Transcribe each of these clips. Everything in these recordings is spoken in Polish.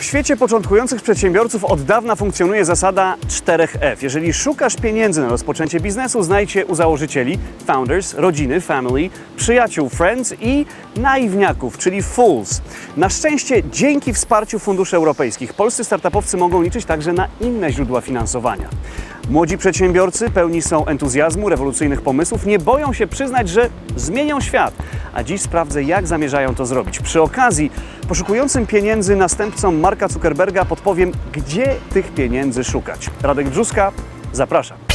W świecie początkujących przedsiębiorców od dawna funkcjonuje zasada 4F. Jeżeli szukasz pieniędzy na rozpoczęcie biznesu, znajdź je u założycieli, founders, rodziny, family, przyjaciół, friends i naiwniaków, czyli fools. Na szczęście dzięki wsparciu funduszy europejskich polscy startupowcy mogą liczyć także na inne źródła finansowania. Młodzi przedsiębiorcy pełni są entuzjazmu, rewolucyjnych pomysłów, nie boją się przyznać, że zmienią świat. A dziś sprawdzę, jak zamierzają to zrobić. Przy okazji, poszukującym pieniędzy następcom Marka Zuckerberga podpowiem, gdzie tych pieniędzy szukać. Radek Brzuska, zapraszam.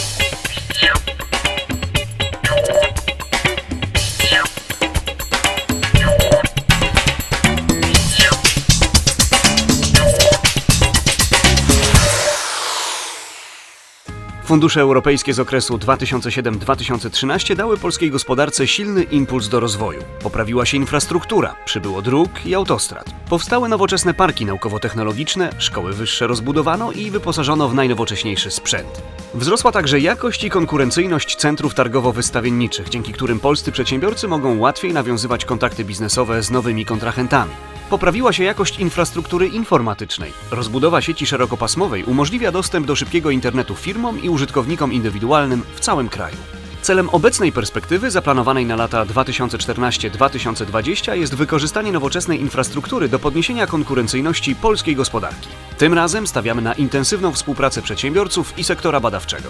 Fundusze europejskie z okresu 2007-2013 dały polskiej gospodarce silny impuls do rozwoju. Poprawiła się infrastruktura, przybyło dróg i autostrad. Powstały nowoczesne parki naukowo-technologiczne, szkoły wyższe rozbudowano i wyposażono w najnowocześniejszy sprzęt. Wzrosła także jakość i konkurencyjność centrów targowo-wystawienniczych, dzięki którym polscy przedsiębiorcy mogą łatwiej nawiązywać kontakty biznesowe z nowymi kontrahentami. Poprawiła się jakość infrastruktury informatycznej. Rozbudowa sieci szerokopasmowej umożliwia dostęp do szybkiego internetu firmom i użytkownikom indywidualnym w całym kraju. Celem obecnej perspektywy, zaplanowanej na lata 2014-2020, jest wykorzystanie nowoczesnej infrastruktury do podniesienia konkurencyjności polskiej gospodarki. Tym razem stawiamy na intensywną współpracę przedsiębiorców i sektora badawczego.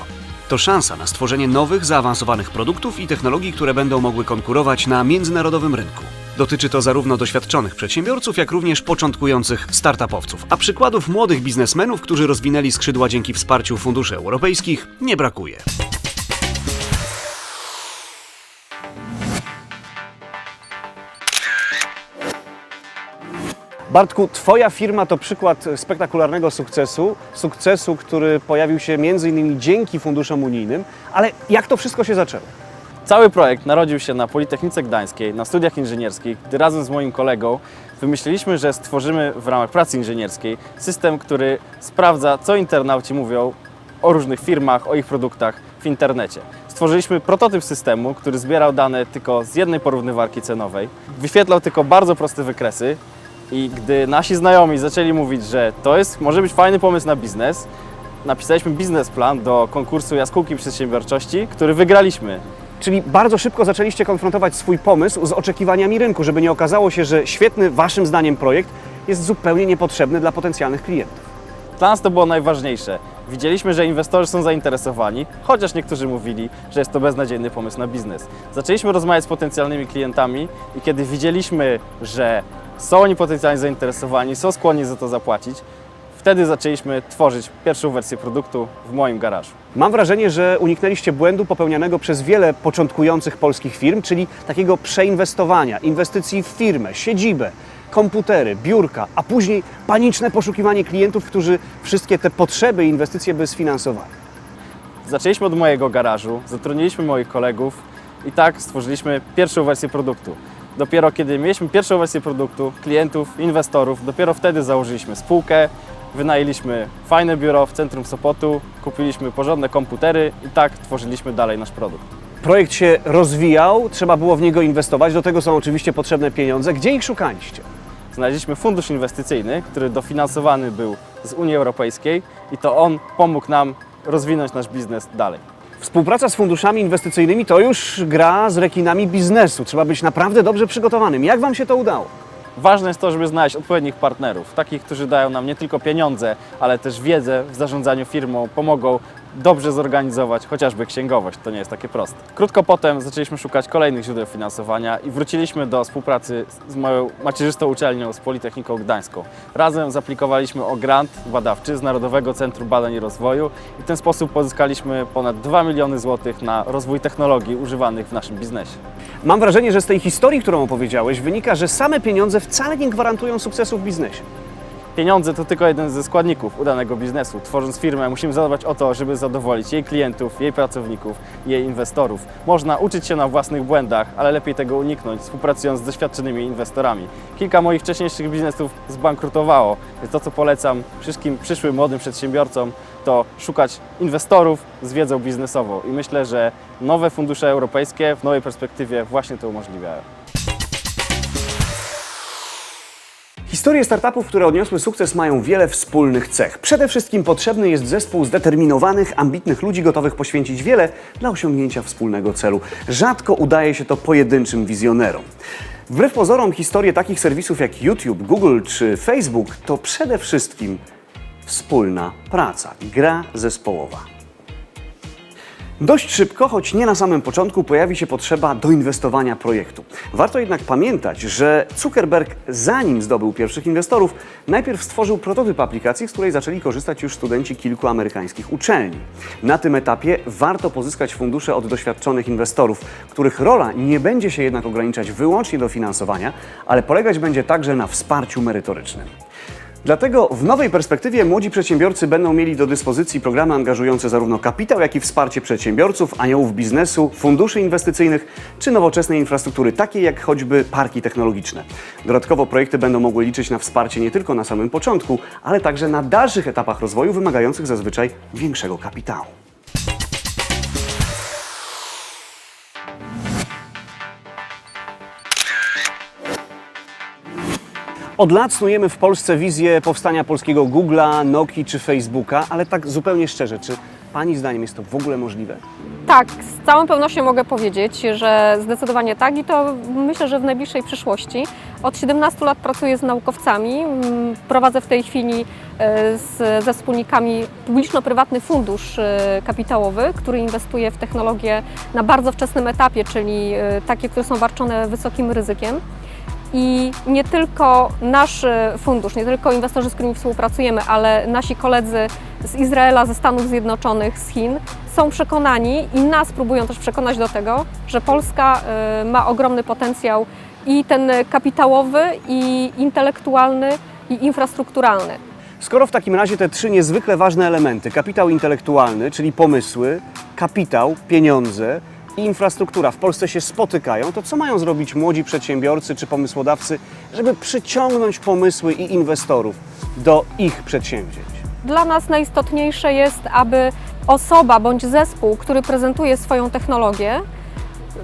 To szansa na stworzenie nowych, zaawansowanych produktów i technologii, które będą mogły konkurować na międzynarodowym rynku. Dotyczy to zarówno doświadczonych przedsiębiorców, jak również początkujących startupowców. A przykładów młodych biznesmenów, którzy rozwinęli skrzydła dzięki wsparciu funduszy europejskich, nie brakuje. Bartku, Twoja firma to przykład spektakularnego sukcesu, sukcesu, który pojawił się między innymi dzięki funduszom unijnym, ale jak to wszystko się zaczęło? Cały projekt narodził się na Politechnice Gdańskiej, na studiach inżynierskich, gdy razem z moim kolegą wymyśliliśmy, że stworzymy w ramach pracy inżynierskiej system, który sprawdza, co internauci mówią o różnych firmach, o ich produktach w internecie. Stworzyliśmy prototyp systemu, który zbierał dane tylko z jednej porównywarki cenowej, wyświetlał tylko bardzo proste wykresy i gdy nasi znajomi zaczęli mówić, że to jest, może być fajny pomysł na biznes, napisaliśmy biznesplan do konkursu Jaskółki Przedsiębiorczości, który wygraliśmy. Czyli bardzo szybko zaczęliście konfrontować swój pomysł z oczekiwaniami rynku, żeby nie okazało się, że świetny Waszym zdaniem projekt jest zupełnie niepotrzebny dla potencjalnych klientów. Dla nas to było najważniejsze. Widzieliśmy, że inwestorzy są zainteresowani, chociaż niektórzy mówili, że jest to beznadziejny pomysł na biznes. Zaczęliśmy rozmawiać z potencjalnymi klientami i kiedy widzieliśmy, że są oni potencjalnie zainteresowani, są skłonni za to zapłacić, wtedy zaczęliśmy tworzyć pierwszą wersję produktu w moim garażu. Mam wrażenie, że uniknęliście błędu popełnianego przez wiele początkujących polskich firm, czyli takiego przeinwestowania, inwestycji w firmę, siedzibę, komputery, biurka, a później paniczne poszukiwanie klientów, którzy wszystkie te potrzeby i inwestycje by sfinansowali. Zaczęliśmy od mojego garażu, zatrudniliśmy moich kolegów i tak stworzyliśmy pierwszą wersję produktu. Dopiero kiedy mieliśmy pierwszą wersję produktu, klientów, inwestorów, dopiero wtedy założyliśmy spółkę, wynajęliśmy fajne biuro w centrum Sopotu, kupiliśmy porządne komputery i tak tworzyliśmy dalej nasz produkt. Projekt się rozwijał, trzeba było w niego inwestować, do tego są oczywiście potrzebne pieniądze. Gdzie ich szukaliście? Znaleźliśmy fundusz inwestycyjny, który dofinansowany był z Unii Europejskiej i to on pomógł nam rozwinąć nasz biznes dalej. Współpraca z funduszami inwestycyjnymi to już gra z rekinami biznesu. Trzeba być naprawdę dobrze przygotowanym. Jak Wam się to udało? Ważne jest to, żeby znaleźć odpowiednich partnerów, takich, którzy dają nam nie tylko pieniądze, ale też wiedzę w zarządzaniu firmą, pomogą dobrze zorganizować chociażby księgowość. To nie jest takie proste. Krótko potem zaczęliśmy szukać kolejnych źródeł finansowania i wróciliśmy do współpracy z moją macierzystą uczelnią, z Politechniką Gdańską. Razem zaplikowaliśmy o grant badawczy z Narodowego Centrum Badań i Rozwoju i w ten sposób pozyskaliśmy ponad 2 miliony złotych na rozwój technologii używanych w naszym biznesie. Mam wrażenie, że z tej historii, którą opowiedziałeś, wynika, że same pieniądze wcale nie gwarantują sukcesu w biznesie. Pieniądze to tylko jeden ze składników udanego biznesu. Tworząc firmę, musimy zadbać o to, żeby zadowolić jej klientów, jej pracowników, jej inwestorów. Można uczyć się na własnych błędach, ale lepiej tego uniknąć, współpracując z doświadczonymi inwestorami. Kilka moich wcześniejszych biznesów zbankrutowało, więc to, co polecam wszystkim przyszłym młodym przedsiębiorcom, to szukać inwestorów z wiedzą biznesową. I myślę, że nowe fundusze europejskie w nowej perspektywie właśnie to umożliwiają. Historie startupów, które odniosły sukces, mają wiele wspólnych cech. Przede wszystkim potrzebny jest zespół zdeterminowanych, ambitnych ludzi, gotowych poświęcić wiele dla osiągnięcia wspólnego celu. Rzadko udaje się to pojedynczym wizjonerom. Wbrew pozorom, historie takich serwisów jak YouTube, Google czy Facebook to przede wszystkim wspólna praca, gra zespołowa. Dość szybko, choć nie na samym początku, pojawi się potrzeba doinwestowania projektu. Warto jednak pamiętać, że Zuckerberg, zanim zdobył pierwszych inwestorów, najpierw stworzył prototyp aplikacji, z której zaczęli korzystać już studenci kilku amerykańskich uczelni. Na tym etapie warto pozyskać fundusze od doświadczonych inwestorów, których rola nie będzie się jednak ograniczać wyłącznie do finansowania, ale polegać będzie także na wsparciu merytorycznym. Dlatego w nowej perspektywie młodzi przedsiębiorcy będą mieli do dyspozycji programy angażujące zarówno kapitał, jak i wsparcie przedsiębiorców, aniołów biznesu, funduszy inwestycyjnych czy nowoczesnej infrastruktury, takiej jak choćby parki technologiczne. Dodatkowo projekty będą mogły liczyć na wsparcie nie tylko na samym początku, ale także na dalszych etapach rozwoju wymagających zazwyczaj większego kapitału. Od lat snujemy w Polsce wizję powstania polskiego Google'a, Nokii czy Facebooka, ale tak zupełnie szczerze, czy Pani zdaniem jest to w ogóle możliwe? Tak, z całą pewnością mogę powiedzieć, że zdecydowanie tak i to myślę, że w najbliższej przyszłości. Od 17 lat pracuję z naukowcami. mm, Prowadzę w tej chwili e, z, ze wspólnikami publiczno-prywatny fundusz e, kapitałowy, który inwestuje w technologie na bardzo wczesnym etapie, czyli e, takie, które są barczone wysokim ryzykiem. I nie tylko nasz e, fundusz, nie tylko inwestorzy, z którymi współpracujemy, ale nasi koledzy z Izraela, ze Stanów Zjednoczonych, z Chin są przekonani i nas próbują też przekonać do tego, że Polska e, ma ogromny potencjał i ten kapitałowy, i intelektualny, i infrastrukturalny. Skoro w takim razie te trzy niezwykle ważne elementy kapitał intelektualny, czyli pomysły, kapitał, pieniądze i infrastruktura w Polsce się spotykają, to co mają zrobić młodzi przedsiębiorcy czy pomysłodawcy, żeby przyciągnąć pomysły i inwestorów do ich przedsięwzięć? Dla nas najistotniejsze jest, aby osoba bądź zespół, który prezentuje swoją technologię,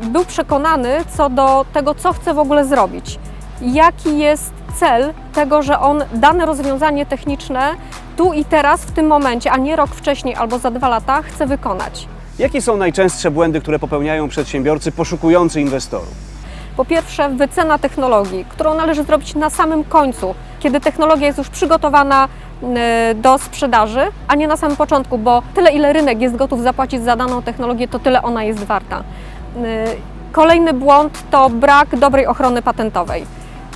był przekonany co do tego, co chce w ogóle zrobić. Jaki jest cel tego, że on dane rozwiązanie techniczne tu i teraz, w tym momencie, a nie rok wcześniej albo za dwa lata, chce wykonać. Jakie są najczęstsze błędy, które popełniają przedsiębiorcy poszukujący inwestorów? Po pierwsze, wycena technologii, którą należy zrobić na samym końcu, kiedy technologia jest już przygotowana y, do sprzedaży, a nie na samym początku, bo tyle, ile rynek jest gotów zapłacić za daną technologię, to tyle ona jest warta. Y, Kolejny błąd to brak dobrej ochrony patentowej.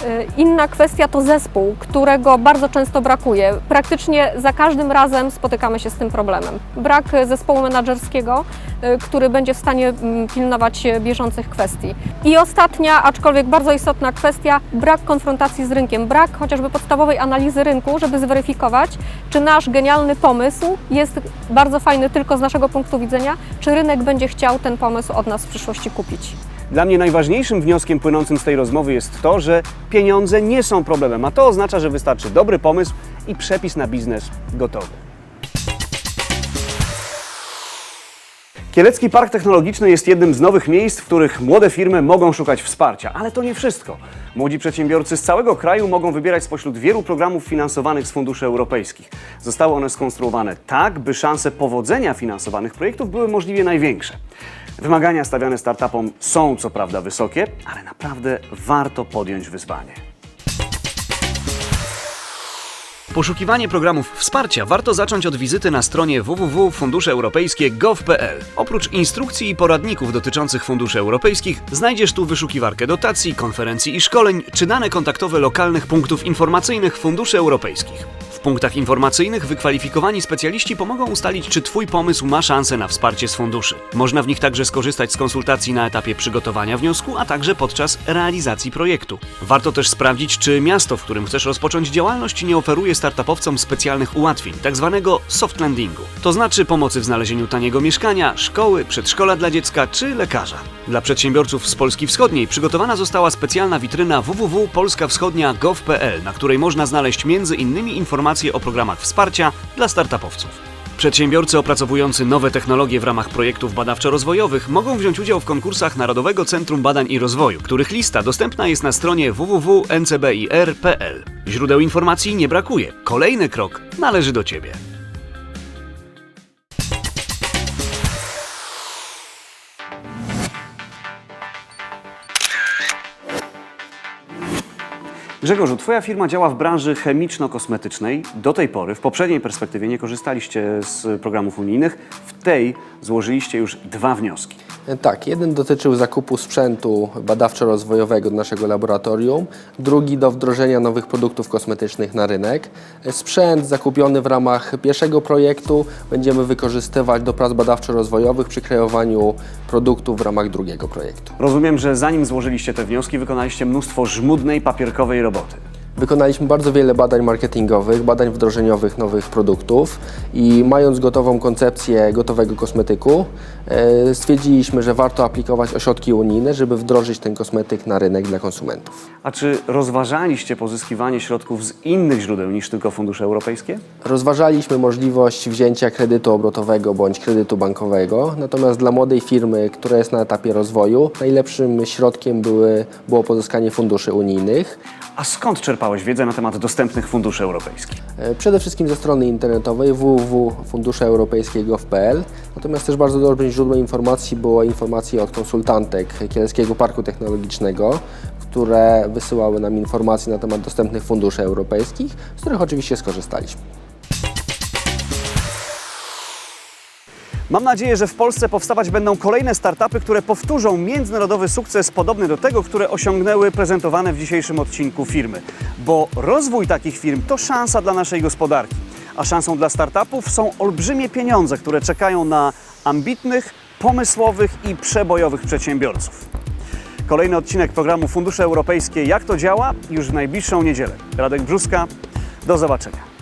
Y, Inna kwestia to zespół, którego bardzo często brakuje. Praktycznie za każdym razem spotykamy się z tym problemem. Brak zespołu menedżerskiego, y, który będzie w stanie mm, pilnować bieżących kwestii. I ostatnia, aczkolwiek bardzo istotna kwestia, brak konfrontacji z rynkiem, brak chociażby podstawowej analizy rynku, żeby zweryfikować, czy nasz genialny pomysł jest bardzo fajny tylko z naszego punktu widzenia, czy rynek będzie chciał ten pomysł od nas w przyszłości kupić. Dla mnie najważniejszym wnioskiem płynącym z tej rozmowy jest to, że pieniądze nie są problemem, a to oznacza, że wystarczy dobry pomysł i przepis na biznes gotowy. Kielecki Park Technologiczny jest jednym z nowych miejsc, w których młode firmy mogą szukać wsparcia, ale to nie wszystko. Młodzi przedsiębiorcy z całego kraju mogą wybierać spośród wielu programów finansowanych z funduszy europejskich. Zostały one skonstruowane tak, by szanse powodzenia finansowanych projektów były możliwie największe. Wymagania stawiane startupom są co prawda wysokie, ale naprawdę warto podjąć wyzwanie. Poszukiwanie programów wsparcia warto zacząć od wizyty na stronie www.funduszeuropejskie.gov.pl. Oprócz instrukcji i poradników dotyczących funduszy europejskich, znajdziesz tu wyszukiwarkę dotacji, konferencji i szkoleń, czy dane kontaktowe lokalnych punktów informacyjnych funduszy europejskich. Punktach informacyjnych wykwalifikowani specjaliści pomogą ustalić, czy Twój pomysł ma szansę na wsparcie z funduszy. Można w nich także skorzystać z konsultacji na etapie przygotowania wniosku, a także podczas realizacji projektu. Warto też sprawdzić, czy miasto, w którym chcesz rozpocząć działalność, nie oferuje startupowcom specjalnych ułatwień, tzw. soft landingu. To znaczy pomocy w znalezieniu taniego mieszkania, szkoły, przedszkola dla dziecka czy lekarza. Dla przedsiębiorców z Polski Wschodniej przygotowana została specjalna witryna www.polskawschodnia.gov.pl, na której można znaleźć innymi informacje o programach wsparcia dla startupowców. Przedsiębiorcy opracowujący nowe technologie w ramach projektów badawczo-rozwojowych mogą wziąć udział w konkursach Narodowego Centrum Badań i Rozwoju, których lista dostępna jest na stronie www.ncbir.pl. Źródeł informacji nie brakuje. Kolejny krok należy do Ciebie. Grzegorzu, Twoja firma działa w branży chemiczno-kosmetycznej. Do tej pory, w poprzedniej perspektywie, nie korzystaliście z programów unijnych. W tej złożyliście już dwa wnioski. Tak, jeden dotyczył zakupu sprzętu badawczo-rozwojowego do naszego laboratorium, drugi do wdrożenia nowych produktów kosmetycznych na rynek. Sprzęt zakupiony w ramach pierwszego projektu będziemy wykorzystywać do prac badawczo-rozwojowych przy kreowaniu produktów w ramach drugiego projektu. Rozumiem, że zanim złożyliście te wnioski, wykonaliście mnóstwo żmudnej, papierkowej roboty. Wykonaliśmy bardzo wiele badań marketingowych, badań wdrożeniowych nowych produktów i mając gotową koncepcję gotowego kosmetyku, e, stwierdziliśmy, że warto aplikować ośrodki unijne, żeby wdrożyć ten kosmetyk na rynek dla konsumentów. A czy rozważaliście pozyskiwanie środków z innych źródeł niż tylko fundusze europejskie? Rozważaliśmy możliwość wzięcia kredytu obrotowego bądź kredytu bankowego, natomiast dla młodej firmy, która jest na etapie rozwoju, najlepszym środkiem były, było pozyskanie funduszy unijnych. A skąd wiedzę na temat dostępnych funduszy europejskich? E, Przede wszystkim ze strony internetowej www.funduszeeuropejskiego.pl, natomiast też bardzo dobrym źródłem informacji było informacje od konsultantek Kieleckiego Parku Technologicznego, które wysyłały nam informacje na temat dostępnych funduszy europejskich, z których oczywiście skorzystaliśmy. Mam nadzieję, że w Polsce powstawać będą kolejne startupy, które powtórzą międzynarodowy sukces podobny do tego, które osiągnęły prezentowane w dzisiejszym odcinku firmy. Bo rozwój takich firm to szansa dla naszej gospodarki. A szansą dla startupów są olbrzymie pieniądze, które czekają na ambitnych, pomysłowych i przebojowych przedsiębiorców. Kolejny odcinek programu Fundusze Europejskie Jak to działa już w najbliższą niedzielę. Radek Brzuska, do zobaczenia.